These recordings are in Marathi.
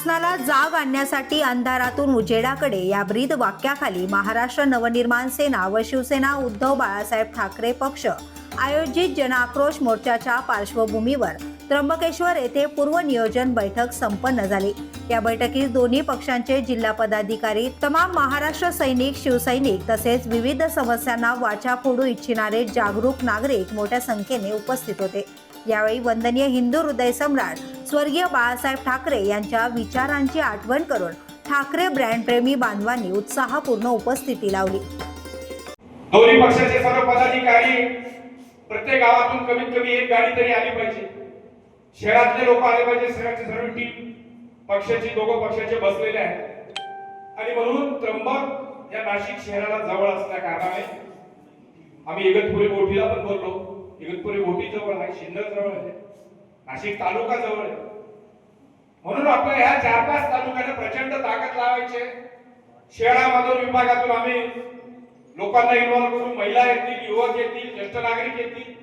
शासनाला जाग आणण्यासाठी अंधारातून उजेडाकडे या ब्रीद वाक्याखाली महाराष्ट्र नवनिर्माण सेना व शिवसेना उद्धव बाळासाहेब ठाकरे पक्ष आयोजित जनआक्रोश मोर्चाच्या पार्श्वभूमीवर त्र्यंबकेश्वर येथे पूर्वनियोजन बैठक संपन्न झाली. या बैठकीत दोन्ही पक्षांचे जिल्हा पदाधिकारी तमाम महाराष्ट्र सैनिक शिवसैनिक तसेच विविध समस्यांना वाचा फोडू इच्छिणारे जागरूक नागरिक मोठ्या संख्येने उपस्थित होते. यावेळी वंदनीय हिंदू हृदय सम्राट स्वर्गीय बाळासाहेब ठाकरे यांच्या विचारांची आठवण करून ठाकरे ब्रँड प्रेमी बांधवांनी उत्साहपूर्ण उपस्थिती लावली. दोन्ही पक्षाचे सर्व पदाधिकारी प्रत्येक गावातून कमीत कमी एक गाडी तरी आली पाहिजे. शहरातले लोक आले पाहिजे शहराची सर्व टीम पक्षाची दोघं पक्षाचे बसलेले आहेत. आणि म्हणून त्र्यंबक या नाशिक शहराला जवळ असल्या कारणाने आम्ही इगतपुरी मोठीला पण बोललो. आहे शिन्नर जवळ आहे. नाशिक तालुका जवळ आहे. म्हणून आपल्या ह्या चार पाच तालुक्यांना प्रचंड ताकद लावायचे शहरामधून विभागातून आम्ही लोकांना इन्व्हॉल्व करून महिला येतील युवक येतील ज्येष्ठ नागरिक येतील.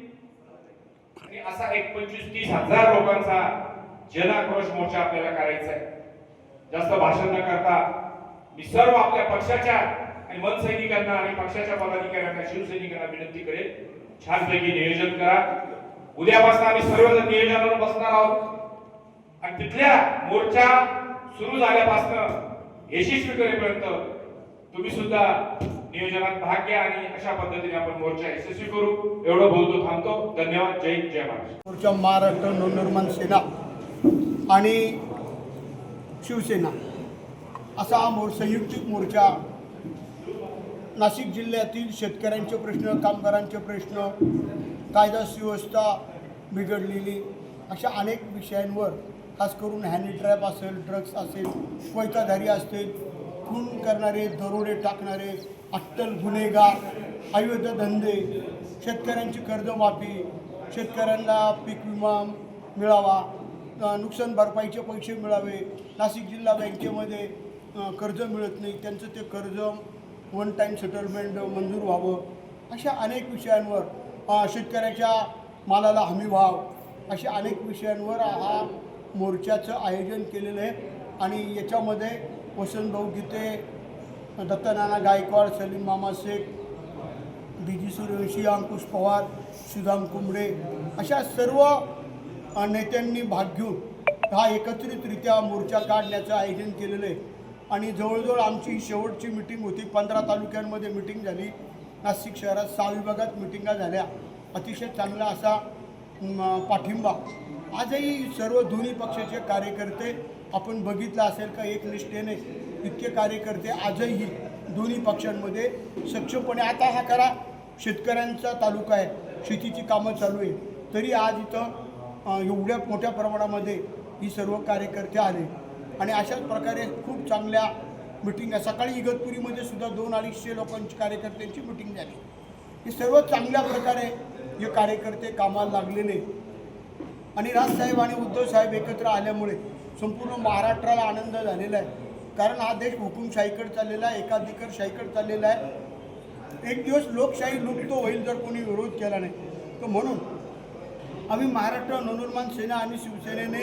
आणि असा एक पंचवीस तीस हजार लोकांचा जनाक्रोश मोर्चा आपल्याला करायचा आहे. जास्त भाषण न करता मी सर्व आपल्या पक्षाच्या आणि मनसैनिकांना आणि पक्षाच्या पदाधिकाऱ्यांना शिवसैनिकांना विनंती करेल छानपैकी नियोजन करा. उद्यापासून आम्ही सर्वजण नियोजनावर बसणार आहोत. आणि तिथल्या मोर्चा सुरू झाल्यापासून यशस्वी करेपर्यंत तुम्ही सुद्धा नियोजनात भाग घ्या आणि अशा पद्धतीने आपण मोर्चा यशस्वी करू. एवढं बोलतो थांबतो. धन्यवाद. जय जय महाराष्ट्र. मोर्चा महाराष्ट्र नवनिर्माण सेना आणि शिवसेना असा हा मोर संयुक्तिक मोर्चा. नाशिक जिल्ह्यातील शेतकऱ्यांचे प्रश्न कामगारांचे प्रश्न कायदा सुव्यवस्था बिघडलेली. अशा अनेक विषयांवर खास करून हॅनी ट्रॅप असेल ड्रग्स असेल कोयताधारी असतील खून करणारे दरोडे टाकणारे अट्टल गुन्हेगार अवैध धंदे शेतकऱ्यांची कर्जमाफी शेतकऱ्यांना पीक विमा मिळावा नुकसान भरपाईचे पैसे मिळावे नाशिक जिल्हा बँकेमध्ये कर्ज मिळत नाही त्यांचं ते कर्ज वन टाईम सेटलमेंट मंजूर व्हावं अशा अनेक विषयांवर शेतकऱ्याच्या मालाला हमी भाव अशा अनेक विषयांवर हा मोर्चाचं आयोजन केलेलं आहे. आणि याच्यामध्ये वसंतभाऊ गीते दत्तनाना गायकवाड सलीम मामा शेख बी जी सूर्यवंशी अंकुश पवार सुदाम कुंबडे अशा सर्व नेत्यांनी भाग घेऊन हा एकत्रितरित्या मोर्चा काढण्याचं आयोजन केलेलं आहे. आणि जवळजवळ आमची शेवटची मिटिंग होती पंधरा तालुक्यांमध्ये मिटिंग झाली. नाशिक शहरात सहा विभागात मिटिंगा झाल्या. अतिशय चांगला असा पाठिंबा. आजही सर्व दोन्ही पक्षाचे कार्यकर्ते आपण बघितलं असेल का एक निष्ठेने इतके कार्यकर्ते आजही दोन्ही पक्षांमध्ये सक्षमपणे आता हा खरा शेतकऱ्यांचा तालुका आहे. शेतीची कामं चालू आहे तरी आज इथं एवढ्या मोठ्या प्रमाणामध्ये ही सर्व कार्यकर्ते आले. आणि अशाच प्रकारे खूप चांगल्या मिटिंग सकाळी इगतपुरीमध्ये सुद्धा दोन अडीचशे लोकांची कार्यकर्त्यांची मिटिंग झाली. हे सर्व चांगल्या प्रकारे हे कार्यकर्ते कामाला लागलेले आणि राजसाहेब आणि उद्धव साहेब एकत्र आल्यामुळे संपूर्ण महाराष्ट्राला आनंद झालेला आहे. कारण हा देश हुकुमशाहीकडे चाललेला आहे एकाधिकारशाहीकडे चाललेला आहे. एक दिवस लोकशाही लुप्त होईल जर कोणी विरोध केला नाही. तर म्हणून आम्ही महाराष्ट्र नवनिर्माण सेना आणि शिवसेनेने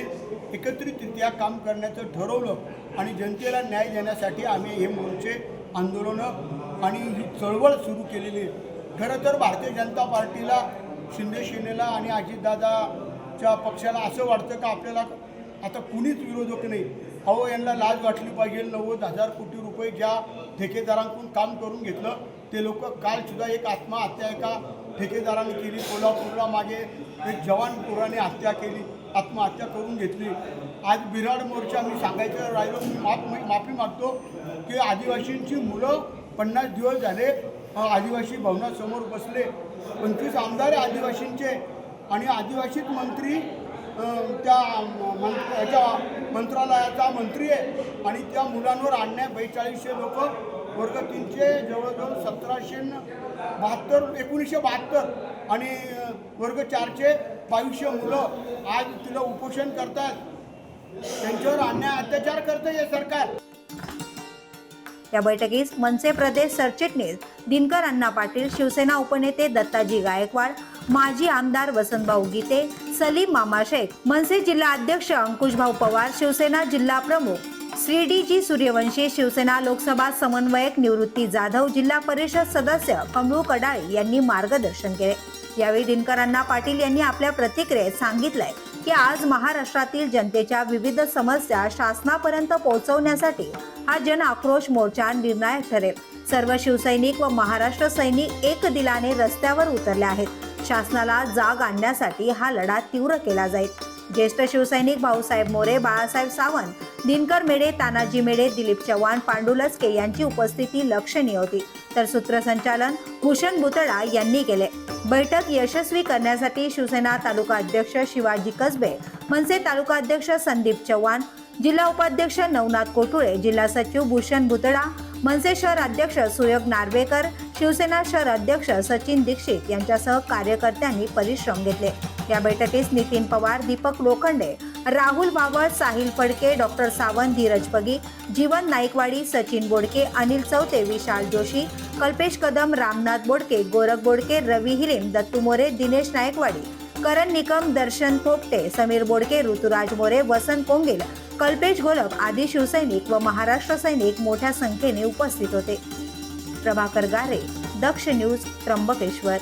एकत्रितरित्या काम करण्याचं ठरवलं आणि जनतेला न्याय देण्यासाठी आम्ही हे मोर्चे आंदोलनं आणि ही चळवळ सुरू केलेली आहे. खरं तर भारतीय जनता पार्टीला शिंदे सेनेला आणि अजितदादाच्या पक्षाला असं वाटतं का आपल्याला आता कुणीच विरोधक नाही? अहो यांना लाज वाटली पाहिजे नव्वद हजार कोटी रुपये ज्या ठेकेदारांकडून काम करून घेतलं ते लोक कालसुद्धा एक आत्महत्या एका ठेकेदाराने केली कोल्हापूरला मागे एक जवान पोराने हत्या केली आत्महत्या करून घेतली. आज बिराड मोर्चा मी सांगायचं राहिलो मी माफ माफी मागतो की आदिवासींची मुलं पन्नास दिवस झाले आदिवासी भवनासमोर बसले. पंचवीस आमदार आहे आदिवासींचे आणि आदिवासीत मंत्री त्या मंत्र्याच्या मंत्र याच्या मंत्रालयाचा मंत्री आहे. आणि त्या मुलांवर आणण्या बेचाळीसशे लोक वर्ग तीनशे जवळजवळ सतराशे बहात्तर एकोणीसशे बहात्तर आणि वर्ग चारचे बावीसशे मुलं आज तिला उपोषण करतात. त्यांच्यावर अन्याय अत्याचार करतं हे सरकार. या बैठकीस मनसे प्रदेश सरचिटणीस दिनकर अण्णा पाटील शिवसेना उपनेते दत्ताजी गायकवाड माजी आमदार वसंतभाऊ गीते सलीम मामा शेख मनसे जिल्हा अध्यक्ष अंकुशभाऊ पवार शिवसेना जिल्हा प्रमुख श्री डी जी सूर्यवंशी शिवसेना लोकसभा समन्वयक निवृत्ती जाधव जिल्हा परिषद सदस्य कमळू कडाळे यांनी मार्गदर्शन केले. यावेळी दिनकरांना पाटील यांनी आपल्या प्रतिक्रियेत सांगितलंय की आज महाराष्ट्रातील जनतेच्या विविध समस्या शासनापर्यंत पोहोचवण्यासाठी हा जन आक्रोश मोर्चा निर्णायक ठरेल. सर्व शिवसैनिक व महाराष्ट्र सैनिक एक दिलाने रस्त्यावर उतरले आहेत. शासनाला जाग आणण्यासाठी हा लढा तीव्र केला जाईल. ज्येष्ठ शिवसैनिक भाऊसाहेब मोरे बाळासाहेब सावंत दिनकर मेडे तानाजी मेडे दिलीप चव्हाण पांडू यांची उपस्थिती लक्षणीय होती. तर सूत्रसंचालन भूषण बुतडा यांनी केले. बैठक यशस्वी करण्यासाठी शिवसेना तालुका अध्यक्ष शिवाजी कसबे मनसे तालुका अध्यक्ष संदीप चव्हाण जिल्हा उपाध्यक्ष नवनाथ कोटुळे जिल्हा सचिव भूषण बुतडा मनसे शहर अध्यक्ष सुयोग नार्वेकर शिवसेना शहर अध्यक्ष सचिन दीक्षित यांच्यासह कार्यकर्त्यांनी परिश्रम घेतले. या बैठकीस नितीन पवार दीपक लोखंडे राहुल बावळ साहिल फडके डॉक्टर सावंत धीरज पगी जीवन नाईकवाडी सचिन बोडके अनिल चौते विशाल जोशी कल्पेश कदम रामनाथ बोडके गोरख बोडके रवी हिरेम दत्तू मोरे दिनेश नायकवाडी करण निकम दर्शन थोपटे समीर बोडके ऋतुराज मोरे वसंत कोंगेल कल्पेश घोलप आदी शिवसैनिक व महाराष्ट्र सैनिक मोठ्या संख्येने उपस्थित होते. प्रभाकर गारे दक्ष न्यूज त्र्यंबकेश्वर.